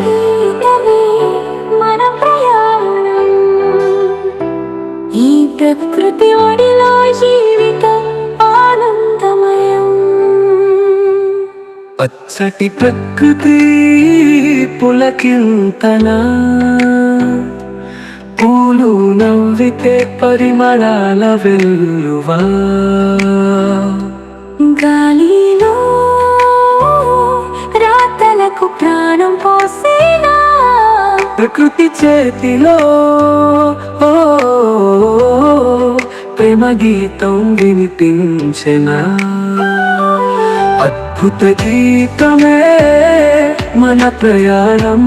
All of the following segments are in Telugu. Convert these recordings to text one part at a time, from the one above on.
గీతమే మన ప్రయాణం. ఈ ప్రకృతి ఒడిలో జీవితం ఆనందమయం. పచ్చటి ప్రకృతి పులకింతన? పూలు నవ్వితే పరిమళాల వెల్లువా? ప్రకృతి చేతిలో. ప్రేమ గీతం వినిపించిన? అద్భుత గీతమే మన ప్రయాణం.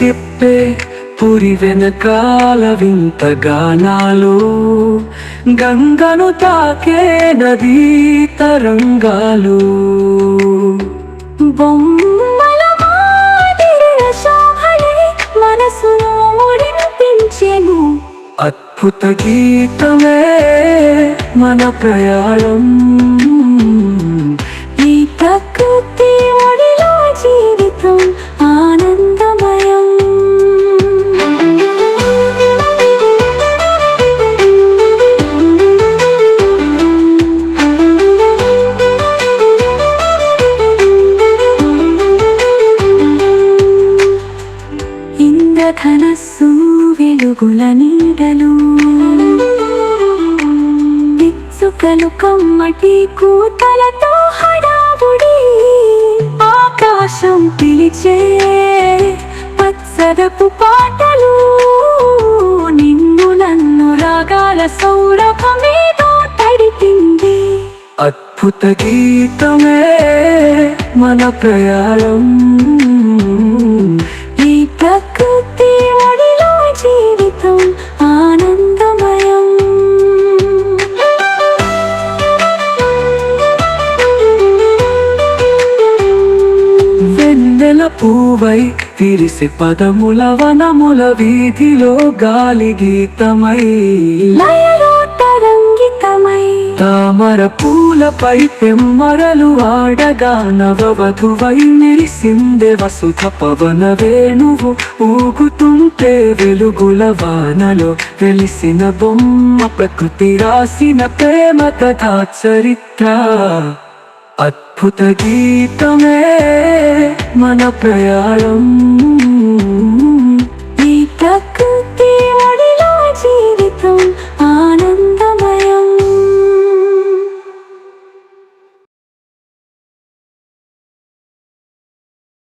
తిప్పే పురి వెనకాల వింత గానాలు. గంగను తాకే నదీ తరంగాలు. బొమ్మల మనసును ముడిపించెను. అద్భుత గీతమే మన ప్రయాణం. ఇంద్రధనస్సు వెలుగుల నీడలు. విచ్చుకలు కమ్మటి కూతలతో హడావుడి ఆకాశం పిలిచే పచ్చదపు పాటలు. నిన్ను నన్ను రాగాల సౌరభమేదో తడిపింది అద్భుత గీతమే మన ప్రయాణం. పూవై విరిసి పదముల వనముల వీధిలో గాలి గీతమై. తరంగితమై తామర పూలపై పెమ్మరలు ఆడగా నవవధువై మెరిసిందే వసుధ పవన వేణువు. ఊగుతుంటే వెలుగుల వానలో వెలిసిన బొమ్మ ప్రకృతి రాసిన ప్రేమ కథా చరిత్ర. అద్భుత గీతమే మన ప్రయాణం.